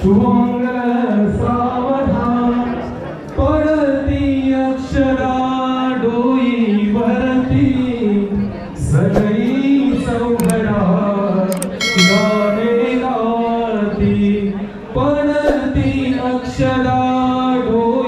शुभमंगल सावधान पडती अक्षरा डोई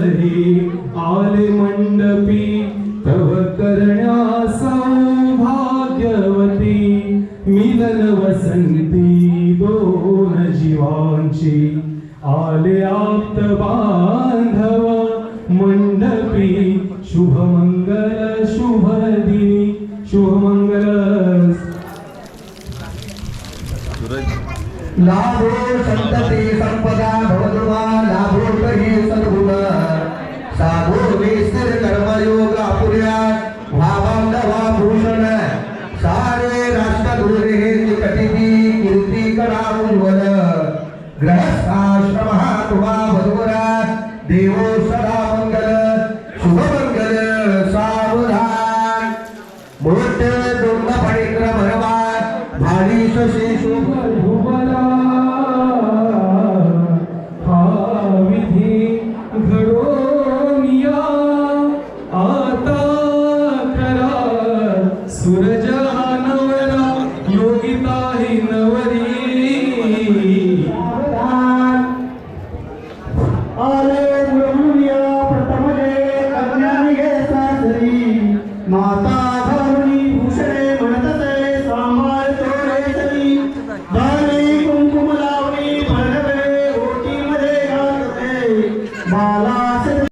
सूरज हे आले मंडपी तव करण्या सौभाग्यवती, मिलन वसंती, दोन जीवांची। आले आप्त बांधव, मंडपी, शुभमंगल शुभ दिनी शुभमंगल लाभो संतती संपदा भवद्रुवा लाभो तरी सद्गुण। साधो वेस्तिर कर्मयोग अपुर्या भावांडवा भूषण। सारे राष्ट्रधुरे हे कटिती कीर्ती करा उज्वल ग्रहस्थाश्रम तुवा भद्गुरा देवो सदा मंगल शुभ मंगल सावधान। मोठ दुर्न परिक्रम, भारी शशी शुभ माता